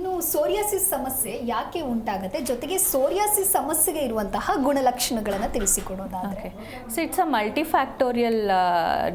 ಇನ್ನು ಸೋರಿಯಾಸಿಸ್ ಸಮಸ್ಯೆ ಯಾಕೆ ಉಂಟಾಗುತ್ತೆ? ಜೊತೆಗೆ ಸೋರಿಯಾಸಿಸ್ ಸಮಸ್ಯೆಗೆ ಇರುವಂತಹ ಗುಣಲಕ್ಷಣಗಳನ್ನು ತಿಳಿಸಿಕೊಡೋದಾದ್ರೆ. So it's a multifactorial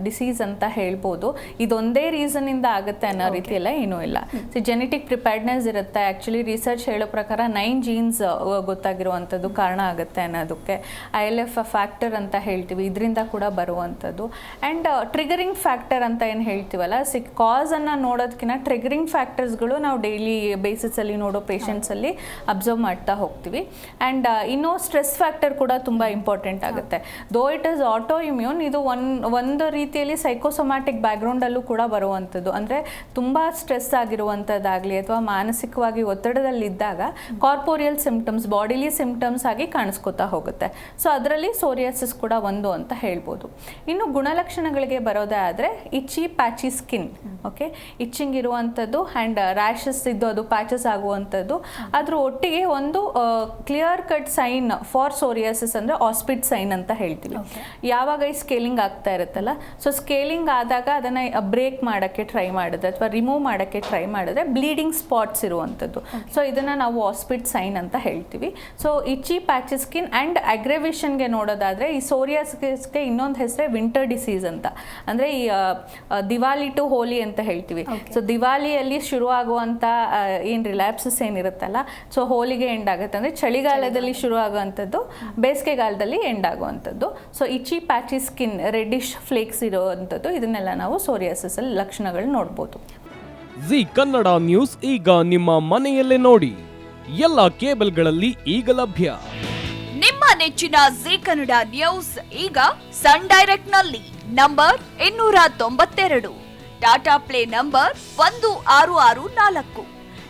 disease ಅಂತ ಹೇಳ್ಬೋದು. ಇದೊಂದೇ ರೀಸನಿಂದ ಆಗುತ್ತೆ ಅನ್ನೋ ರೀತಿ ಎಲ್ಲ ಏನೂ ಇಲ್ಲ. ಸೊ ಜೆನೆಟಿಕ್ ಪ್ರಿಪೇರ್ಡ್ನೆಸ್ ಇರುತ್ತೆ. ಆ್ಯಕ್ಚುಲಿ ರಿಸರ್ಚ್ ಹೇಳೋ ಪ್ರಕಾರ ನೈನ್ ಜೀನ್ಸ್ ಗೊತ್ತಾಗಿರುವಂಥದ್ದು ಕಾರಣ ಆಗುತ್ತೆ ಅನ್ನೋದಕ್ಕೆ. ಐ ಎಲ್ ಎಫ್ ಫ್ಯಾಕ್ಟರ್ ಅಂತ ಹೇಳ್ತೀವಿ. ಇದರಿಂದ ಕೂಡ ಬರುವಂಥದ್ದು. ಆ್ಯಂಡ್ ಟ್ರಿಗರಿಂಗ್ ಫ್ಯಾಕ್ಟರ್ ಅಂತ ಏನು ಹೇಳ್ತೀವಲ್ಲ? ಸಿ ಕಾಸನ್ನು ನೋಡೋದಕ್ಕಿಂತ ಟ್ರಿಗರಿಂಗ್ ಫ್ಯಾಕ್ಟರ್ಸ್ಗಳು ನಾವು ಡೈಲಿ ಬೇಸಿಸಲ್ಲಿ ನೋಡೋ ಪೇಷಂಟ್ಸಲ್ಲಿ ಅಬ್ಸರ್ವ್ ಮಾಡ್ತಾ ಹೋಗ್ತೀವಿ. ಆ್ಯಂಡ್ ಇನ್ನೂ ಸ್ಟ್ರೆಸ್ ಫ್ಯಾಕ್ಟರ್ ಕೂಡ ತುಂಬ ಇಂಪಾರ್ಟೆಂಟ್ ಆಗುತ್ತೆ. Though it is autoimmune ಇದು ಒನ್, ಒಂದು ರೀತಿಯಲ್ಲಿ ಸೈಕೋಸೊಮ್ಯಾಟಿಕ್ ಬ್ಯಾಕ್ಗ್ರೌಂಡಲ್ಲೂ ಕೂಡ ಬರುವಂಥದ್ದು. ಅಂದರೆ ತುಂಬ ಸ್ಟ್ರೆಸ್ ಆಗಿರುವಂಥದ್ದಾಗಲಿ ಅಥವಾ ಮಾನಸಿಕವಾಗಿ ಒತ್ತಡದಲ್ಲಿದ್ದಾಗ ಕಾರ್ಪೋರಿಯಲ್ ಸಿಂಪ್ಟಮ್ಸ್ ಬಾಡಿಲಿ ಸಿಂಪ್ಟಮ್ಸ್ ಆಗಿ ಕಾಣಿಸ್ಕೊತಾ ಹೋಗುತ್ತೆ. ಸೊ ಅದರಲ್ಲಿ ಸೋರಿಯಾಸಿಸ್ ಕೂಡ ಒಂದು ಅಂತ ಹೇಳ್ಬೋದು. ಇನ್ನು ಗುಣಲಕ್ಷಣಗಳಿಗೆ ಬರೋದೇ ಆದರೆ itchy patchy skin okay itching ಇರುವಂಥದ್ದು ಆ್ಯಂಡ್ ರ್ಯಾಷಸ್ ಇದ್ದು ಅದು ಪ್ಯಾಚಸ್ ಆಗುವಂಥದ್ದು. ಅದ್ರ ಒಟ್ಟಿಗೆ ಒಂದು clear cut sign for psoriasis ಅಂದರೆ ಆಸ್ಪಿಡ್ ಸೈನ್ ಅಂತ ಹೇಳ್ತೀವಿ. ಯಾವಾಗ ಈ ಸ್ಕೇಲಿಂಗ್ ಆಗ್ತಾ ಇರುತ್ತಲ್ಲ? ಸೊ ಸ್ಕೇಲಿಂಗ್ ಆದಾಗ ಅದನ್ನು ಬ್ರೇಕ್ ಮಾಡೋಕ್ಕೆ ಟ್ರೈ ಮಾಡಿದ್ರೆ ಅಥವಾ ರಿಮೂವ್ ಮಾಡೋಕ್ಕೆ ಟ್ರೈ ಮಾಡಿದ್ರೆ ಬ್ಲೀಡಿಂಗ್ ಸ್ಪಾಟ್ಸ್ ಇರುವಂಥದ್ದು. ಸೊ ಇದನ್ನು ನಾವು ಆಸ್ಪಿಡ್ ಸೈನ್ ಅಂತ ಹೇಳ್ತೀವಿ. So itchy patches skin and ಅಗ್ರೆವೇಷನ್ಗೆ ನೋಡೋದಾದರೆ ಈ ಸೋರಿಯಾಸಿಸ್ಗೆ ಇನ್ನೊಂದು ಹೆಸರೇ ವಿಂಟರ್ ಡಿಸೀಸ್ ಅಂತ. ಅಂದರೆ ಈ ದಿವಾಲಿ ಟು ಹೋಲಿ ಅಂತ ಹೇಳ್ತೀವಿ. ಸೊ ದಿವಾಲಿಯಲ್ಲಿ ಶುರುವಾಗುವಂಥ ಏನು ರಿಲ್ಯಾಪ್ಸಸ್ ಏನಿರುತ್ತಲ್ಲ ಸೊ ಹೋಲಿಗೆ ಎಂಡ್ ಆಗುತ್ತೆ. ಅಂದರೆ ಚಳಿಗಾಲದಲ್ಲಿ ಶುರು ಆಗುವಂಥದ್ದು ಬೇಸಿಗೆಗಾಲದಲ್ಲಿ ಎಂಡ್ ಆಗುವಂಥದ್ದು. So itchy patchy skin reddish flakes ಇರುವಂಥದ್ದು ಇದನ್ನೆಲ್ಲ ನಾವು ಸೋರಿಯಾಸಿಸಲ್ಲಿ ಲಕ್ಷಣಗಳು ನೋಡ್ಬೋದು. ಜಿ ಕನ್ನಡ ನ್ಯೂಸ್ ಈಗ ನಿಮ್ಮ ಮನೆಯಲ್ಲೇ ನೋಡಿ. ಎಲ್ಲ ಕೇಬಲ್ಗಳಲ್ಲಿ ಈಗ ಲಭ್ಯ. ನಿಮ್ಮ ನೆಚ್ಚಿನ ಜಿ ಕನ್ನಡ ನ್ಯೂಸ್ ಈಗ ಸನ್ ಡೈರೆಕ್ಟ್ನಲ್ಲಿ ನಂಬರ್ ಇನ್ನೂರ ತೊಂಬತ್ತೆರಡು. ಟಾಟಾ ಪ್ಲೇ ನಂಬರ್ ಒಂದು ಆರು ಆರು ನಾಲ್ಕು.